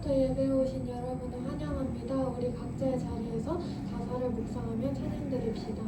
처음부터 예배오신 여러분을 환영합니다. 우리 각자의 자리에서 가사를 묵상하며 찬양 드립시다.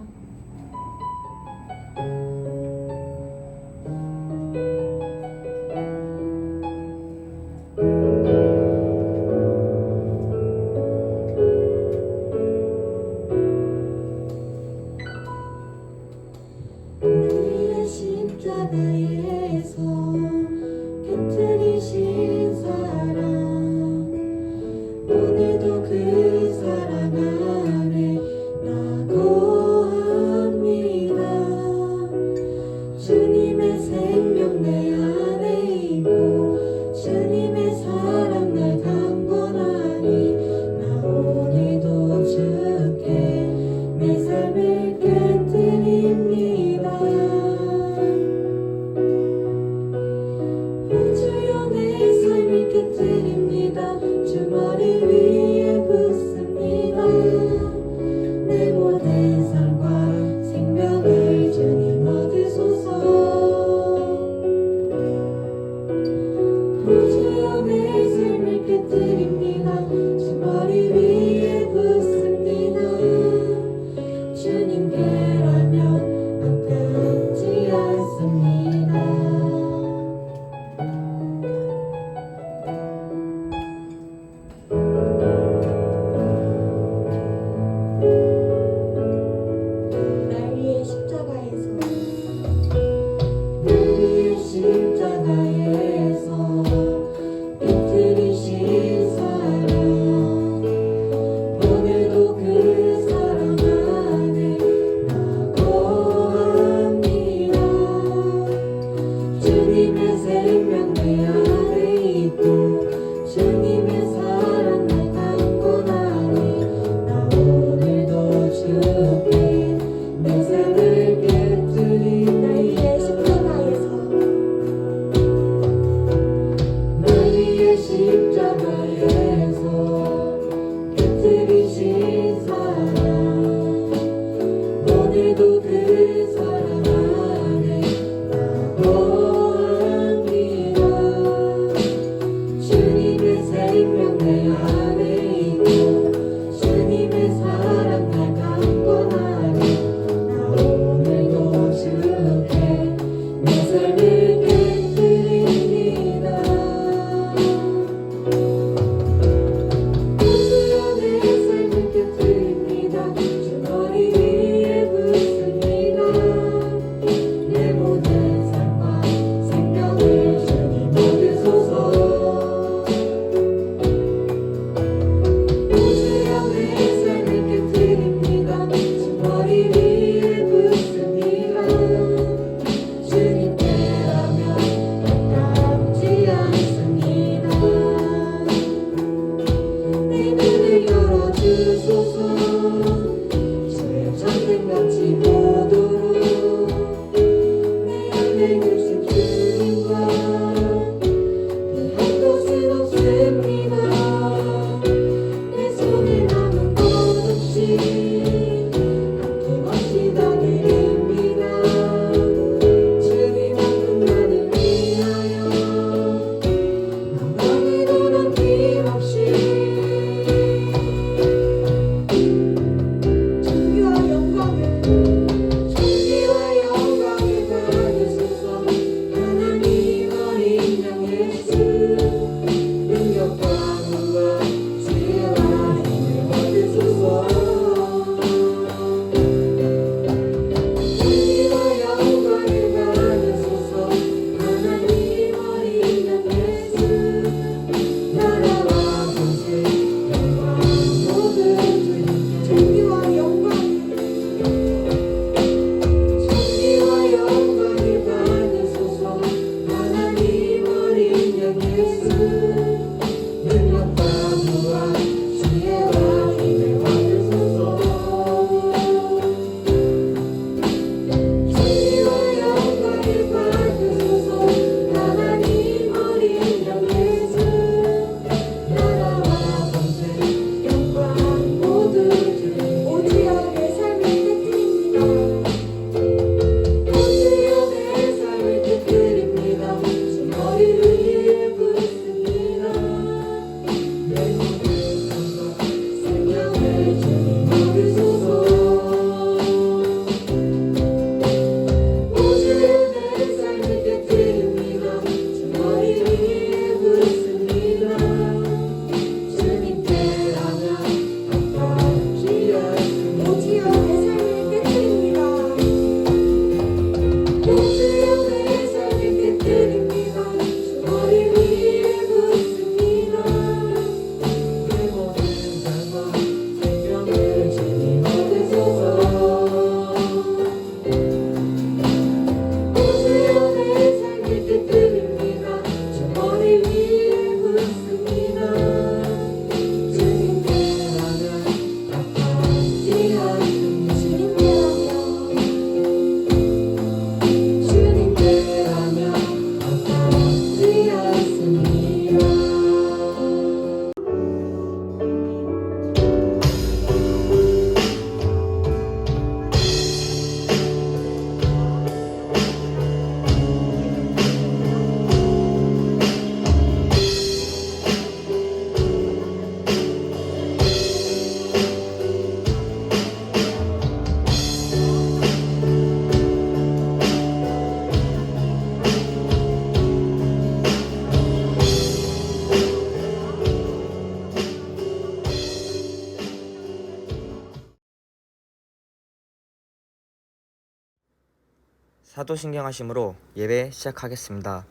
사도신경 하심으로 예배 시작하겠습니다.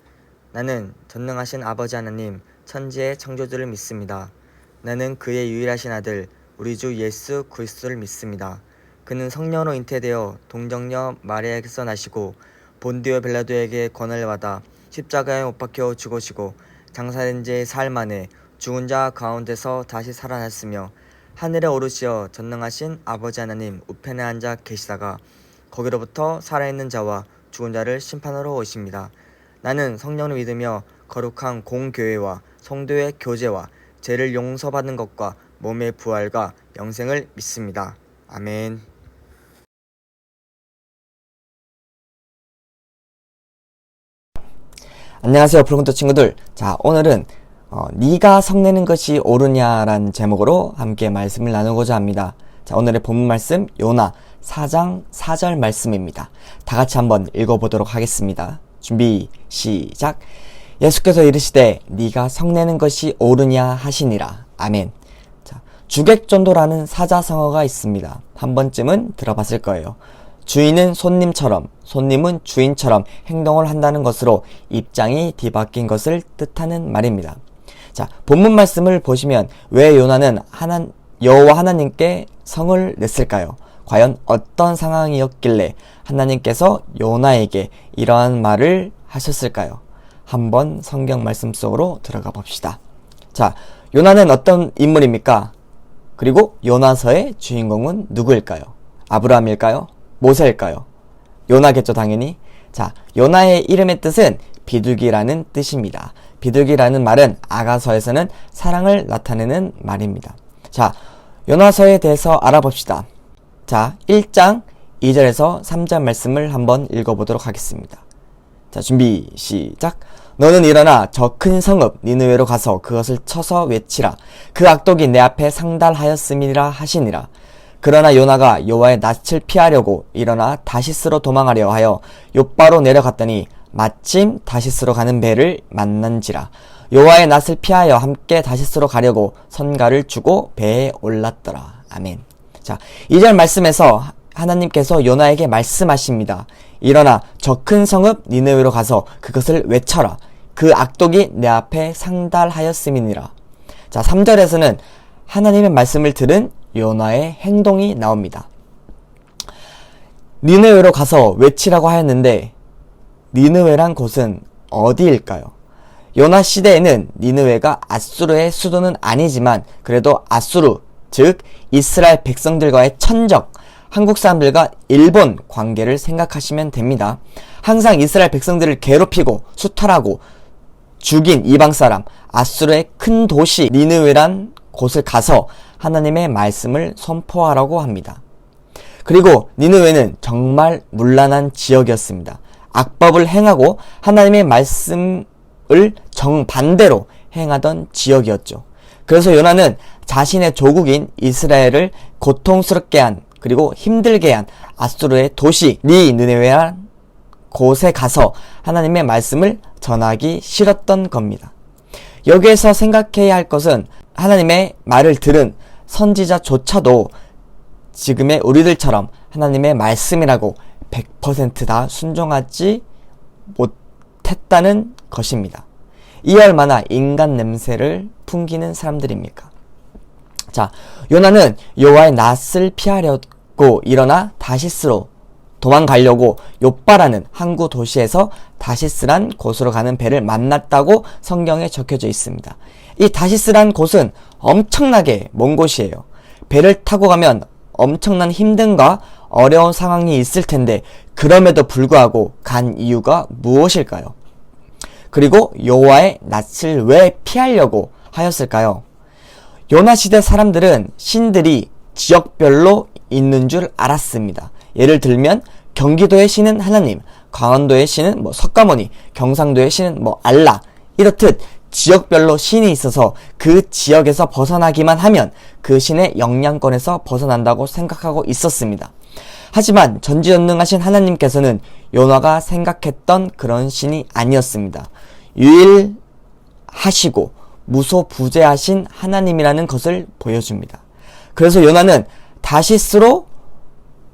나는 전능하신 아버지 하나님 천지의 창조주를 믿습니다. 나는 그의 유일하신 아들 우리 주 예수 그리스도를 믿습니다. 그는 성령으로 잉태되어 동정녀 마리아에게서 나시고 본디오 벨라도에게 권한을 받아 십자가에 못 박혀 죽으시고 장사된 지 사흘 만에 죽은 자 가운데서 다시 살아났으며 하늘에 오르시어 전능하신 아버지 하나님 우편에 앉아 계시다가 거기로부터 살아있는 자와 죽은 자를 심판하러 오십니다. 나는 성령을 믿으며 거룩한 공교회와 성도의 교제와 죄를 용서받는 것과 몸의 부활과 영생을 믿습니다. 아멘. 안녕하세요, 프로그램 친구들. 자, 오늘은 어, 네가 성내는 것이 옳으냐라는 제목으로 함께 말씀을 나누고자 합니다. 자, 오늘의 본문 말씀 요나 4장 4절 말씀입니다. 다 같이 한번 읽어보도록 하겠습니다. 준비 시작. 예수께서 이르시되 네가 성내는 것이 옳으냐 하시니라. 아멘. 자, 주객전도라는 사자성어가 있습니다. 한 번쯤은 들어봤을 거예요. 주인은 손님처럼, 손님은 주인처럼 행동을 한다는 것으로 입장이 뒤바뀐 것을 뜻하는 말입니다. 자, 본문 말씀을 보시면 왜 요나는 하나, 여호와 하나님께 성을 냈을까요? 과연 어떤 상황이었길래 하나님께서 요나에게 이러한 말을 하셨을까요? 한번 성경 말씀 속으로 들어가 봅시다. 자, 요나는 어떤 인물입니까? 그리고 요나서의 주인공은 누구일까요? 아브라함일까요? 모세일까요? 요나겠죠, 당연히. 자, 요나의 이름의 뜻은 비둘기라는 뜻입니다. 비둘기라는 말은 아가서에서는 사랑을 나타내는 말입니다. 자, 요나서에 대해서 알아봅시다. 자, 1장 2절에서 3절 말씀을 한번 읽어보도록 하겠습니다. 자, 준비, 시작. 너는 일어나 저 큰 성읍 니느웨로 가서 그것을 쳐서 외치라. 그 악독이 내 앞에 상달하였음이라 하시니라. 그러나 요나가 여호와의 낯을 피하려고 일어나 다시스로 도망하려 하여 요바로 내려갔더니 마침 다시스로 가는 배를 만난지라. 여호와의 낯을 피하여 함께 다시스로 가려고 선가를 주고 배에 올랐더라. 아멘. 자, 2절 말씀에서 하나님께서 요나에게 말씀하십니다. 일어나 저 큰 성읍 니느웨로 가서 그것을 외쳐라. 그 악독이 내 앞에 상달하였음이니라. 자, 3절에서는 하나님의 말씀을 들은 요나의 행동이 나옵니다. 니느웨로 가서 외치라고 하였는데 니느웨란 곳은 어디일까요? 요나 시대에는 니느웨가 아수르의 수도는 아니지만 그래도 아수르, 즉 이스라엘 백성들과의 천적, 한국 사람들과 일본 관계를 생각하시면 됩니다. 항상 이스라엘 백성들을 괴롭히고 수탈하고 죽인 이방 사람 아수르의 큰 도시 니느웨란 곳을 가서 하나님의 말씀을 선포하라고 합니다. 그리고 니느웨는 정말 문란한 지역이었습니다. 악법을 행하고 하나님의 말씀을 정반대로 행하던 지역이었죠. 그래서 요나는 자신의 조국인 이스라엘을 고통스럽게 한 그리고 힘들게 한 아수르의 도시 니느웨란 곳에 가서 하나님의 말씀을 전하기 싫었던 겁니다. 여기에서 생각해야 할 것은 하나님의 말을 들은 선지자조차도 지금의 우리들처럼 하나님의 말씀이라고 100%다 순종하지 못했다는 것입니다. 이 얼마나 인간 냄새를 풍기는 사람들입니까? 자, 요나는 여호와의 낯을 피하려고 일어나 다시스로 도망가려고 요빠라는 항구 도시에서 다시스란 곳으로 가는 배를 만났다고 성경에 적혀져 있습니다. 이 다시스란 곳은 엄청나게 먼 곳이에요. 배를 타고 가면 엄청난 힘듦과 어려운 상황이 있을 텐데 그럼에도 불구하고 간 이유가 무엇일까요? 그리고 여호와의 낯을 왜 피하려고 하였을까요? 요나 시대 사람들은 신들이 지역별로 있는 줄 알았습니다. 예를 들면 경기도의 신은 하나님, 강원도의 신은 뭐 석가모니, 경상도의 신은 뭐 알라 이렇듯 지역별로 신이 있어서 그 지역에서 벗어나기만 하면 그 신의 영향권에서 벗어난다고 생각하고 있었습니다. 하지만 전지전능하신 하나님께서는 요나가 생각했던 그런 신이 아니었습니다. 유일하시고 무소부재하신 하나님이라는 것을 보여줍니다. 그래서 요나는 다시스로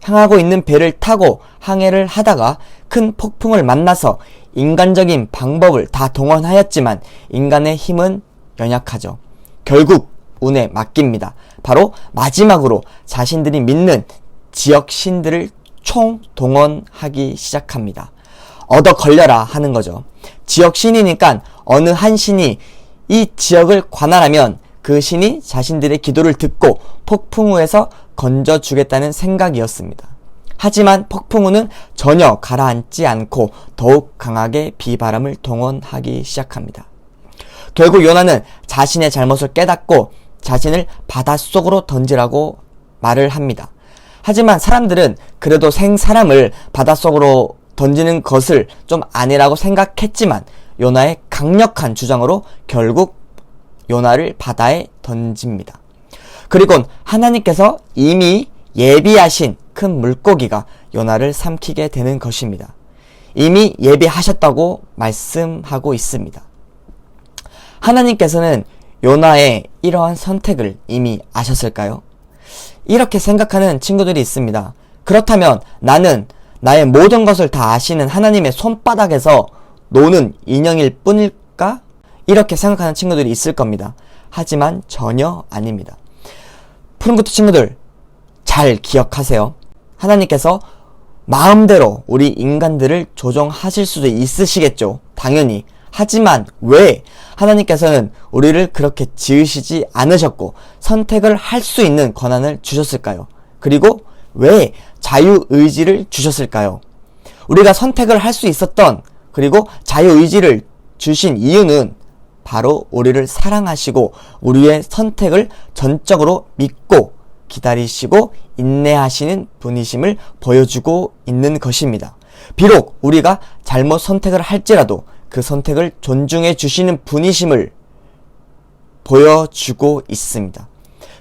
향하고 있는 배를 타고 항해를 하다가 큰 폭풍을 만나서 인간적인 방법을 다 동원하였지만 인간의 힘은 연약하죠. 결국 운에 맡깁니다. 바로 마지막으로 자신들이 믿는 지역 신들을 총 동원하기 시작합니다. 얻어 걸려라 하는 거죠. 지역 신이니까 어느 한 신이 이 지역을 관할하면 그 신이 자신들의 기도를 듣고 폭풍우에서 건져주겠다는 생각이었습니다. 하지만 폭풍우는 전혀 가라앉지 않고 더욱 강하게 비바람을 동원하기 시작합니다. 결국 요나는 자신의 잘못을 깨닫고 자신을 바닷속으로 던지라고 말을 합니다. 하지만 사람들은 그래도 생 사람을 바닷속으로 던지는 것을 좀 아니라고 생각했지만 요나의 강력한 주장으로 결국 요나를 바다에 던집니다. 그리고 하나님께서 이미 예비하신 큰 물고기가 요나를 삼키게 되는 것입니다. 이미 예비하셨다고 말씀하고 있습니다. 하나님께서는 요나의 이러한 선택을 이미 아셨을까요? 이렇게 생각하는 친구들이 있습니다. 그렇다면 나는 나의 모든 것을 다 아시는 하나님의 손바닥에서 노는 인형일 뿐일까? 이렇게 생각하는 친구들이 있을 겁니다. 하지만 전혀 아닙니다. 푸른구트 친구들, 잘 기억하세요. 하나님께서 마음대로 우리 인간들을 조정하실 수도 있으시겠죠. 당연히. 하지만 왜 하나님께서는 우리를 그렇게 지으시지 않으셨고 선택을 할 수 있는 권한을 주셨을까요? 그리고 왜 자유의지를 주셨을까요? 우리가 선택을 할 수 있었던 그리고 자유의지를 주신 이유는 바로 우리를 사랑하시고 우리의 선택을 전적으로 믿고 기다리시고 인내하시는 분이심을 보여주고 있는 것입니다. 비록 우리가 잘못 선택을 할지라도 그 선택을 존중해 주시는 분이심을 보여주고 있습니다.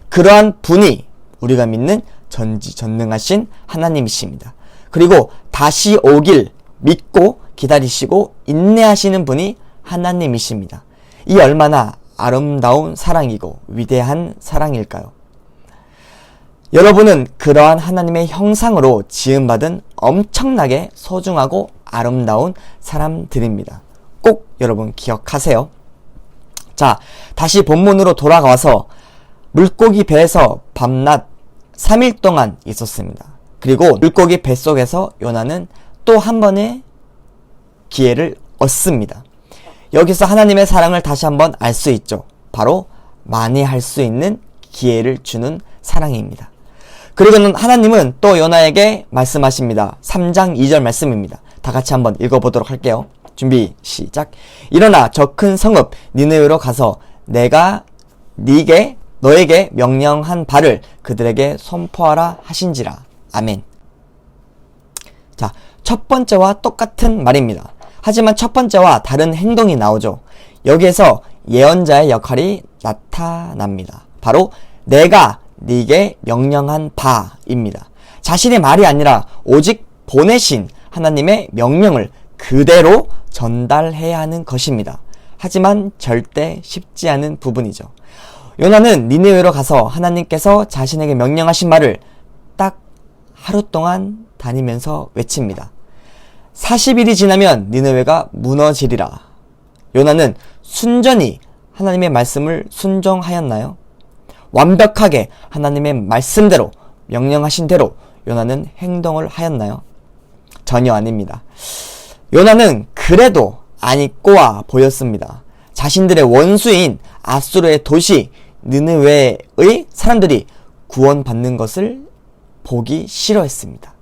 그러한 분이 우리가 믿는 전지전능하신 하나님이십니다. 그리고 다시 오길 믿고 기다리시고 인내하시는 분이 하나님이십니다. 이 얼마나 아름다운 사랑이고 위대한 사랑일까요? 여러분은 그러한 하나님의 형상으로 지음받은 엄청나게 소중하고 아름다운 사람들입니다. 꼭 여러분 기억하세요. 자, 다시 본문으로 돌아가서 물고기 배에서 밤낮 3일 동안 있었습니다. 그리고 물고기 뱃속에서 요나는 또 한 번의 기회를 얻습니다. 여기서 하나님의 사랑을 다시 한번 알 수 있죠. 바로 만회할 수 있는 기회를 주는 사랑입니다. 그리고는 하나님은 또 요나에게 말씀하십니다. 3장 2절 말씀입니다. 다 같이 한번 읽어보도록 할게요. 준비 시작. 일어나 저 큰 성읍 니느웨로 가서 내가 네게 너에게 명령한 바를 그들에게 선포하라 하신지라. 아멘. 자, 첫 번째와 똑같은 말입니다. 하지만 첫 번째와 다른 행동이 나오죠. 여기에서 예언자의 역할이 나타납니다. 바로 내가 네게 명령한 바입니다. 자신의 말이 아니라 오직 보내신 하나님의 명령을 그대로 전달해야 하는 것입니다. 하지만 절대 쉽지 않은 부분이죠. 요나는 니네웨로 가서 하나님께서 자신에게 명령하신 말을 딱 하루 동안 다니면서 외칩니다. 40일이 지나면 니네웨가 무너지리라. 요나는 순전히 하나님의 말씀을 순종하였나요? 완벽하게 하나님의 말씀대로 명령하신 대로 요나는 행동을 하였나요? 전혀 아닙니다. 요나는 그래도 아니 꼬아 보였습니다. 자신들의 원수인 아수르의 도시 느느웨의 사람들이 구원받는 것을 보기 싫어했습니다.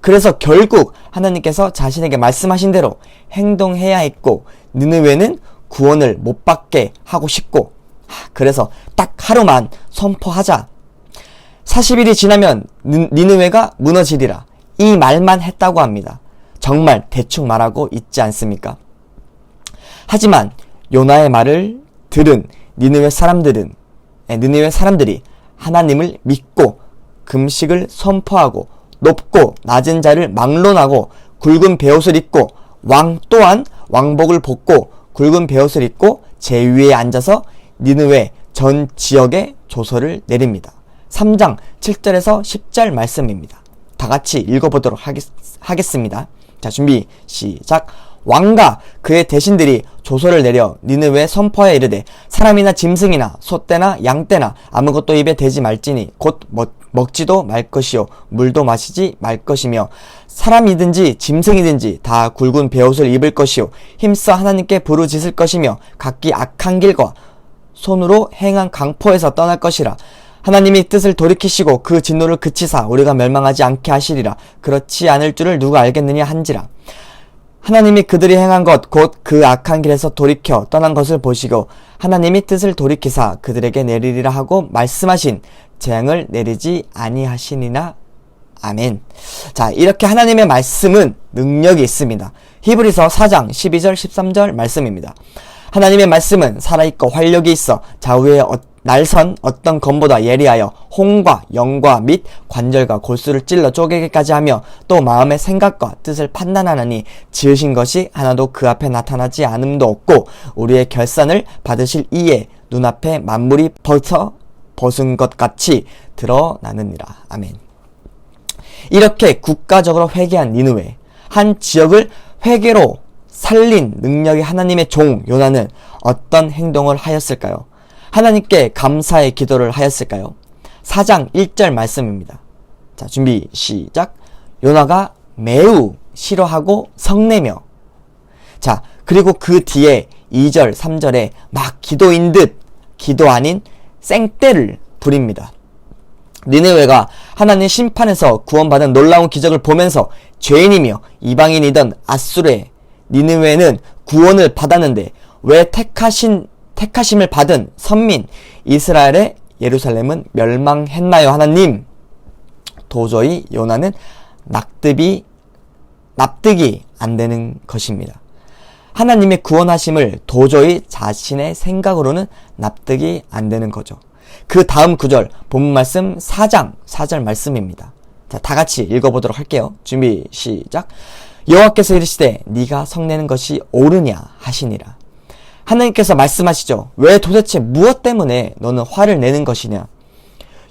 그래서 결국 하나님께서 자신에게 말씀하신 대로 행동해야 했고 느느웨는 구원을 못 받게 하고 싶고 그래서 딱 하루만 선포하자. 40일이 지나면 니느웨가 무너지리라. 이 말만 했다고 합니다. 정말 대충 말하고 있지 않습니까? 하지만 요나의 말을 들은 니느웨 사람들은 니느웨 사람들이 하나님을 믿고 금식을 선포하고 높고 낮은 자를 막론하고 굵은 베옷을 입고 왕 또한 왕복을 벗고 굵은 베옷을 입고 제 위에 앉아서 니느웨 전 지역에 조서를 내립니다. 3장 7절에서 10절 말씀입니다. 다 같이 읽어보도록 하겠, 하겠습니다. 자, 준비, 시작. 왕과 그의 대신들이 조서를 내려 니느웨 선포하여 이르되 사람이나 짐승이나 소떼나 양떼나 아무것도 입에 대지 말지니 곧 먹, 먹지도 말 것이요. 물도 마시지 말 것이며 사람이든지 짐승이든지 다 굵은 베옷을 입을 것이요. 힘써 하나님께 부르짖을 것이며 각기 악한 길과 손으로 행한 강포에서 떠날 것이라. 하나님이 뜻을 돌이키시고 그 진노를 그치사 우리가 멸망하지 않게 하시리라. 그렇지 않을 줄을 누가 알겠느냐 한지라 하나님이 그들이 행한 것 곧 그 악한 길에서 돌이켜 떠난 것을 보시고 하나님이 뜻을 돌이키사 그들에게 내리리라 하고 말씀하신 재앙을 내리지 아니하시니나 아멘. 자, 이렇게 하나님의 말씀은 능력이 있습니다. 히브리서 4장 12절 13절 말씀입니다. 하나님의 말씀은 살아있고 활력이 있어 좌우에 어- 날선 어떤 검보다 예리하여 홍과 영과 및 관절과 골수를 찔러 쪼개기까지 하며 또 마음의 생각과 뜻을 판단하느니 지으신 것이 하나도 그 앞에 나타나지 않음도 없고 우리의 결산을 받으실 이에 눈앞에 만물이 벗어 벗은 것 같이 드러나느니라. 아멘. 이렇게 국가적으로 회개한 니누웨 한 지역을 회개로 살린 능력의 하나님의 종 요나는 어떤 행동을 하였을까요? 하나님께 감사의 기도를 하였을까요? 4장 1절 말씀입니다. 자, 준비 시작. 요나가 매우 싫어하고 성내며 자, 그리고 그 뒤에 2절, 3절에 막 기도인 듯 기도 아닌 생떼를 부립니다. 니네웨가 하나님 심판에서 구원받은 놀라운 기적을 보면서 죄인이며 이방인이던 아수르의 니느웨는 구원을 받았는데 왜 택하신 택하심을 받은 선민 이스라엘의 예루살렘은 멸망했나요 하나님? 도저히 요나는 납득이 납득이 안 되는 것입니다. 하나님의 구원하심을 도저히 자신의 생각으로는 납득이 안 되는 거죠. 그 다음 구절 본문 말씀 4장 4절 말씀입니다. 자, 다 같이 읽어보도록 할게요. 준비 시작. 여호와께서 이르시되 네가 성내는 것이 옳으냐 하시니라. 하나님께서 말씀하시죠. 왜 도대체 무엇 때문에 너는 화를 내는 것이냐?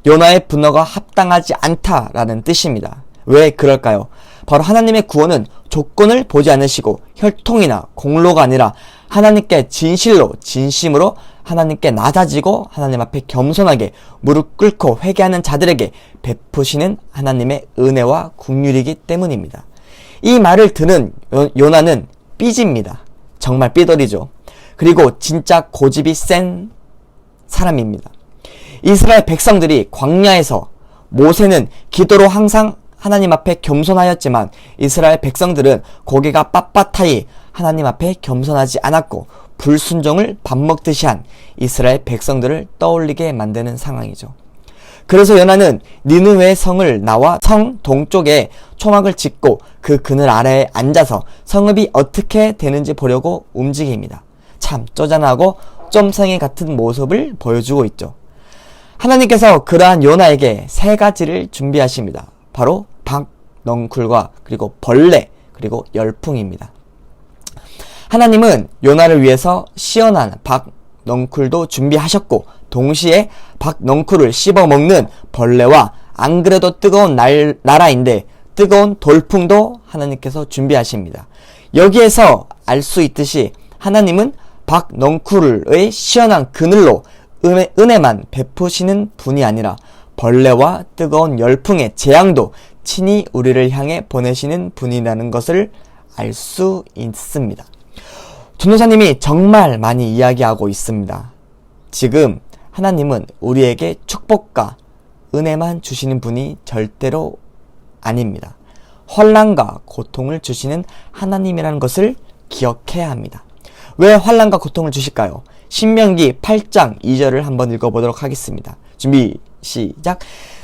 요나의 분노가 합당하지 않다라는 뜻입니다. 왜 그럴까요? 바로 하나님의 구원은 조건을 보지 않으시고 혈통이나 공로가 아니라 하나님께 진실로 진심으로 하나님께 낮아지고 하나님 앞에 겸손하게 무릎 꿇고 회개하는 자들에게 베푸시는 하나님의 은혜와 국률이기 때문입니다. 이 말을 듣는 요- 요나는 삐집니다. 정말 삐돌이죠. 그리고 진짜 고집이 센 사람입니다. 이스라엘 백성들이 광야에서 모세는 기도로 항상 하나님 앞에 겸손하였지만 이스라엘 백성들은 고개가 빳빳하이 하나님 앞에 겸손하지 않았고 불순종을 밥 먹듯이 한 이스라엘 백성들을 떠올리게 만드는 상황이죠. 그래서 요나는 니느웨 성을 나와 성 동쪽에 초막을 짓고 그 그늘 아래에 앉아서 성읍이 어떻게 되는지 보려고 움직입니다. 참 쪼잔하고 쫌생이 같은 모습을 보여주고 있죠. 하나님께서 그러한 요나에게 세 가지를 준비하십니다. 바로 박, 넝쿨과 그리고 벌레, 그리고 열풍입니다. 하나님은 요나를 위해서 시원한 박, 넝쿨도 준비하셨고, 동시에 박, 넝쿨을 씹어 먹는 벌레와 안 그래도 뜨거운 날, 나라인데 뜨거운 돌풍도 하나님께서 준비하십니다. 여기에서 알 수 있듯이 하나님은 박, 넝쿨의 시원한 그늘로 은혜, 은혜 만 베푸시는 분이 아니라 벌레와 뜨거운 열풍의 재앙도 친히 우리를 향해 보내시는 분이라는 것을 알 수 있습니다. 전도사님이 정말 많이 이야기하고 있습니다. 지금 하나님은 우리에게 축복과 은혜만 주시는 분이 절대로 아닙니다. 환란과 고통을 주시는 하나님이라는 것을 기억해야 합니다. 왜 환란과 고통을 주실까요? 신명기 8장 2절을 한번 읽어보도록 하겠습니다. 준비 시작.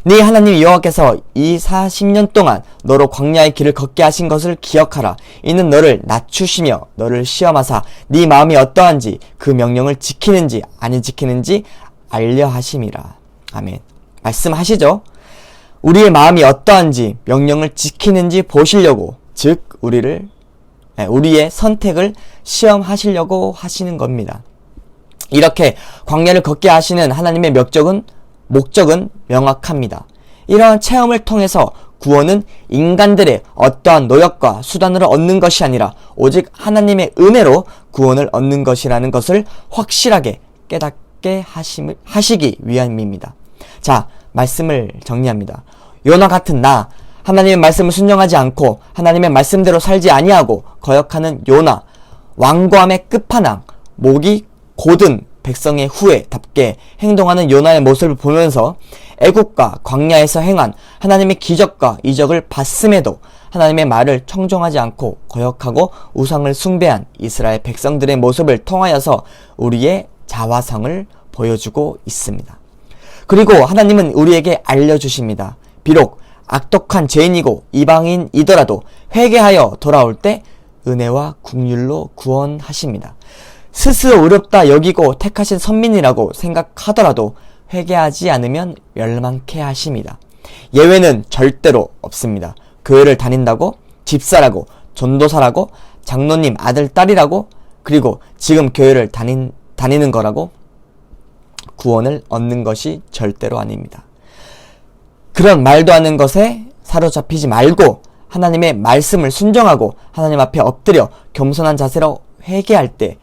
네 하나님 여호와께서 이 40년 동안 너로 광야의 길을 걷게 하신 것을 기억하라. 이는 너를 낮추시며 너를 시험하사 네 마음이 어떠한지 그 명령을 지키는지 아니 지키는지 알려 하심이라. 아멘. 말씀하시죠? 우리의 마음이 어떠한지 명령을 지키는지 보시려고 즉 우리를 예, 우리의 선택을 시험하시려고 하시는 겁니다. 이렇게 광야를 걷게 하시는 하나님의 목적은 목적은 명확합니다. 이러한 체험을 통해서 구원은 인간들의 어떠한 노력과 수단으로 얻는 것이 아니라 오직 하나님의 은혜로 구원을 얻는 것이라는 것을 확실하게 깨닫게 하시기 위함입니다. 자, 말씀을 정리합니다. 요나 같은 나, 하나님의 말씀을 순종하지 않고 하나님의 말씀대로 살지 아니하고 거역하는 요나, 왕고함의 끝판왕, 목이 고든 백성의 후예답게 행동하는 요나의 모습을 보면서 애국과 광야에서 행한 하나님의 기적과 이적을 봤음에도 하나님의 말을 청종하지 않고 거역하고 우상을 숭배한 이스라엘 백성들의 모습을 통하여서 우리의 자화성을 보여주고 있습니다. 그리고 하나님은 우리에게 알려주십니다. 비록 악독한 죄인이고 이방인이더라도 회개하여 돌아올 때 은혜와 국률로 구원하십니다. 스스로 어렵다 여기고 택하신 선민이라고 생각하더라도 회개하지 않으면 멸망케 하십니다. 예외는 절대로 없습니다. 교회를 다닌다고 집사라고 전도사라고 장로님 아들 딸이라고 그리고 지금 교회를 다닌, 다니는 거라고 구원을 얻는 것이 절대로 아닙니다. 그런 말도 않는 것에 사로잡히지 말고 하나님의 말씀을 순종하고 하나님 앞에 엎드려 겸손한 자세로 회개할 때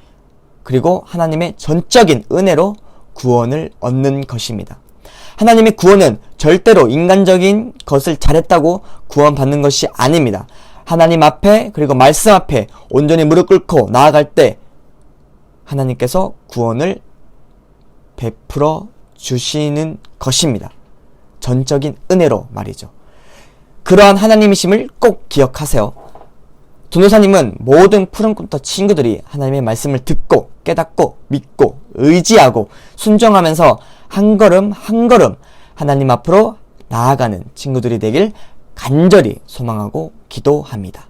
그리고 하나님의 전적인 은혜로 구원을 얻는 것입니다. 하나님의 구원은 절대로 인간적인 것을 잘했다고 구원받는 것이 아닙니다. 하나님 앞에 그리고 말씀 앞에 온전히 무릎 꿇고 나아갈 때 하나님께서 구원을 베풀어 주시는 것입니다. 전적인 은혜로 말이죠. 그러한 하나님이심을 꼭 기억하세요. 도노사님은 모든 푸른꿈터 친구들이 하나님의 말씀을 듣고 깨닫고 믿고 의지하고 순종하면서 한 걸음 한 걸음 하나님 앞으로 나아가는 친구들이 되길 간절히 소망하고 기도합니다.